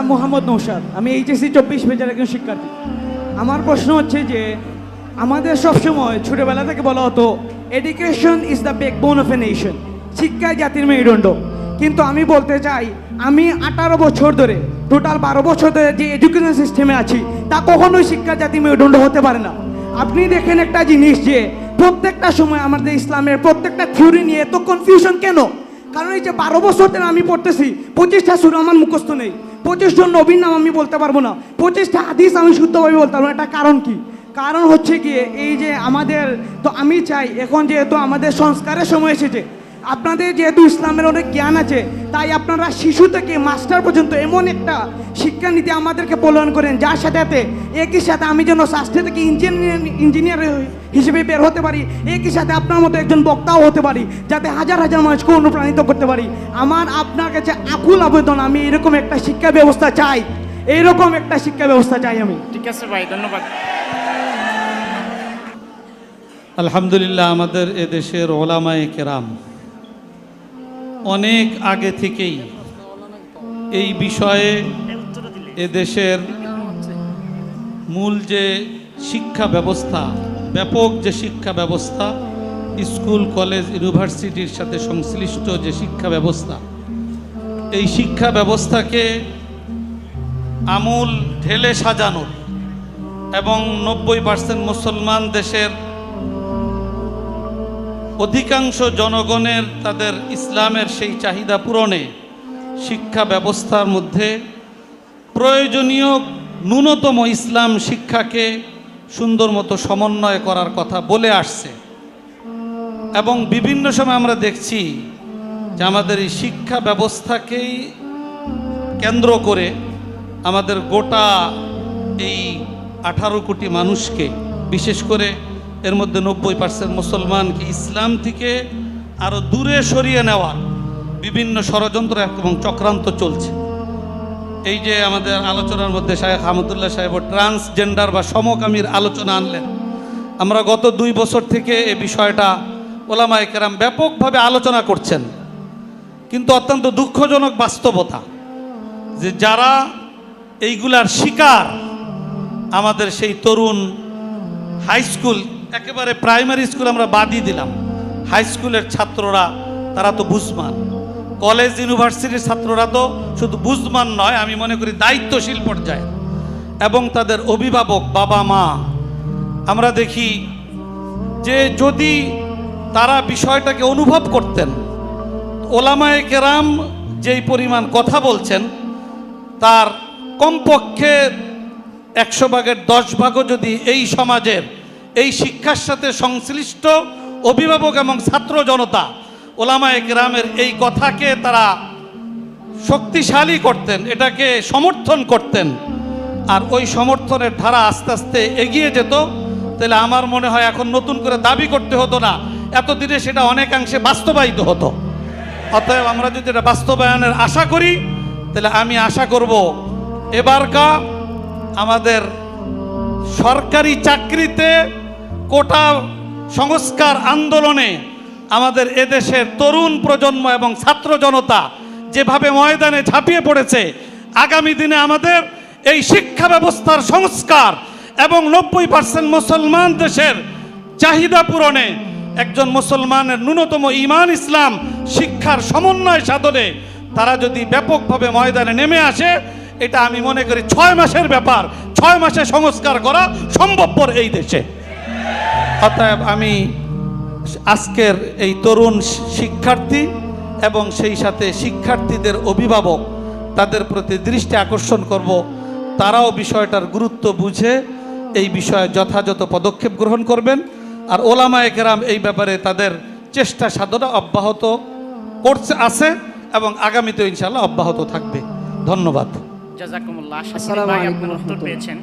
নাম মোহাম্মদ নৌসাদ আমি এইচএসসি চব্বিশ পেজের একজন শিক্ষার্থী। আমার প্রশ্ন হচ্ছে যে, আমাদের সবসময় ছোটবেলা থেকে বলা হতো education is the backbone of a nation শিক্ষায় জাতির মেরুদণ্ড। কিন্তু আমি বলতে চাই, আমি আঠারো বছর ধরে টোটাল বারো বছর ধরে যে এডুকেশন সিস্টেমে আছি, তা কখনোই শিক্ষা জাতির মেরুদণ্ড হতে পারে না। আপনি দেখেন একটা জিনিস যে, প্রত্যেকটা সময় আমাদের ইসলামের প্রত্যেকটা থিওরি নিয়ে এত কনফিউশন কেন? কারণ এই যে বারো বছর ধরে আমি পড়তেছি, পঁচিশটা সুর আমার মুখস্থ নেই। পঁচিশ জন নবীর নাম আমি বলতে পারব না। পঁচিশটা হাদিস আমি শুদ্ধভাবে বলতে পারব না। এটা কারণ কি? কারণ হচ্ছে গিয়ে এই যে আমাদের, তো আমি চাই এখন যেহেতু আমাদের সংস্কারের সময় এসেছে আপনাদের যেহেতু ইসলামের অনেক জ্ঞান আছে তাই আপনারা শিশু থেকে মাস্টার পর্যন্ত এমন একটা শিক্ষানীতি আমাদেরকে প্রলয়ন করেন যার সাথে সাথে একই সাথে আমি যেন স্বাস্থ্য থেকে ইঞ্জিনিয়ার ইঞ্জিনিয়ার হিসেবে বের হতে পারি একই সাথে আপনার মতো একজন বক্তাও হতে পারি যাতে হাজার হাজার মানুষকে অনুপ্রাণিত করতে পারি। আমার আপনার কাছে আকুল আবেদন আমি এরকম একটা শিক্ষা ব্যবস্থা চাই এইরকম একটা শিক্ষা ব্যবস্থা চাই আমি। ঠিক আছে ভাই ধন্যবাদ। আলহামদুলিল্লাহ আমাদের এদেশের ওলামায় কেরাম অনেক আগে থেকেই এই বিষয়ে এদেশের মূল যে শিক্ষা ব্যবস্থা, ব্যাপক যে শিক্ষা ব্যবস্থা, স্কুল, কলেজ, ইউনিভার্সিটির সাথে সংশ্লিষ্ট যে শিক্ষা ব্যবস্থা, এই শিক্ষা ব্যবস্থাকে আমূল ঢেলে সাজানোর এবং নব্বই পার্সেন্ট মুসলমান দেশের অধিকাংশ জনগণের তাদের ইসলামের সেই চাহিদা পূরণে শিক্ষা ব্যবস্থার মধ্যে প্রয়োজনীয় ন্যূনতম ইসলাম শিক্ষাকে সুন্দর মতো সমন্বয় করার কথা বলে আসছে। এবং বিভিন্ন সময় আমরা দেখছি যে আমাদের এই শিক্ষা ব্যবস্থাকেই কেন্দ্র করে আমাদের গোটা এই আঠারো কোটি মানুষকে, বিশেষ করে এর মধ্যে নব্বই পার্সেন্ট মুসলমানকে ইসলাম থেকে আরও দূরে সরিয়ে নেওয়ার বিভিন্ন ষড়যন্ত্র এবং চক্রান্ত চলছে। এই যে আমাদের আলোচনার মধ্যে শাহেখ আহমদুল্লাহ সাহেব ট্রান্সজেন্ডার বা সমকামীর আলোচনা আনলেন, আমরা গত দুই বছর থেকে এই বিষয়টা ওলামায়ে কেরাম ব্যাপকভাবে আলোচনা করছেন। কিন্তু অত্যন্ত দুঃখজনক বাস্তবতা যে যারা এইগুলার শিকার আমাদের সেই তরুণ হাই স্কুল একেবারে প্রাইমারি স্কুল আমরা বাদই দিলাম। হাই স্কুলের ছাত্ররা, তারা তো বুঝমান। কলেজ ইউনিভার্সিটির ছাত্ররা তো শুধু বুঝমান নয়, আমি মনে করি দায়িত্বশীল পর্যায়ে এবং তাদের অভিভাবক বাবা মা। আমরা দেখি যে যদি তারা বিষয়টাকে অনুভব করতেন, ওলামায়ে কেরাম যেই পরিমাণ কথা বলছেন, তার কমপক্ষে একশো ভাগের দশ ভাগও যদি এই সমাজের এই শিক্ষার সাথে সংশ্লিষ্ট অভিভাবক এবং ছাত্র জনতা, ওলামায়ে কেরামের এই কথাকে তারা শক্তিশালী করতেন, এটাকে সমর্থন করতেন। আর ওই সমর্থনের ধারা আস্তে আস্তে এগিয়ে যেত। তাহলে আমার মনে হয় এখন নতুন করে দাবি করতে হতো না, এতদিনে সেটা অনেকাংশে বাস্তবায়িত হতো। অতএব আমরা যদি এটা বাস্তবায়নের আশা করি, তাহলে আমি আশা করব এবারকা আমাদের সরকারি চাকরিতে কোটা সংস্কার আন্দোলনে আমাদের এদেশের তরুণ প্রজন্ম এবং ছাত্র জনতা যেভাবে ময়দানে ঝাঁপিয়ে পড়েছে, আগামী দিনে আমাদের এই শিক্ষা ব্যবস্থার সংস্কার এবং নব্বই পার্সেন্ট মুসলমান দেশের চাহিদা পূরণে একজন মুসলমানের ন্যূনতম ইমান ইসলাম শিক্ষার সমন্বয় সাধনে তারা যদি ব্যাপকভাবে ময়দানে নেমে আসে, এটা আমি মনে করি ছয় মাসের ব্যাপার, ছয় মাসে সংস্কার করা সম্ভবপর এই দেশে। অতএব আমি আজকের এই তরুণ শিক্ষার্থী এবং সেই সাথে শিক্ষার্থীদের অভিভাবক তাদের প্রতি দৃষ্টি আকর্ষণ করব। তারাও বিষয়টার গুরুত্ব বুঝে এই বিষয়ে যথাযথ পদক্ষেপ গ্রহণ করবেন। আর ওলামায়ে কেরাম এই ব্যাপারে তাদের চেষ্টা সাধনা অব্যাহত করছে আছে এবং আগামীতেও ইনশাল্লাহ অব্যাহত থাকবে। ধন্যবাদ। জাজাকুমুল্লাহ। পেয়েছেন।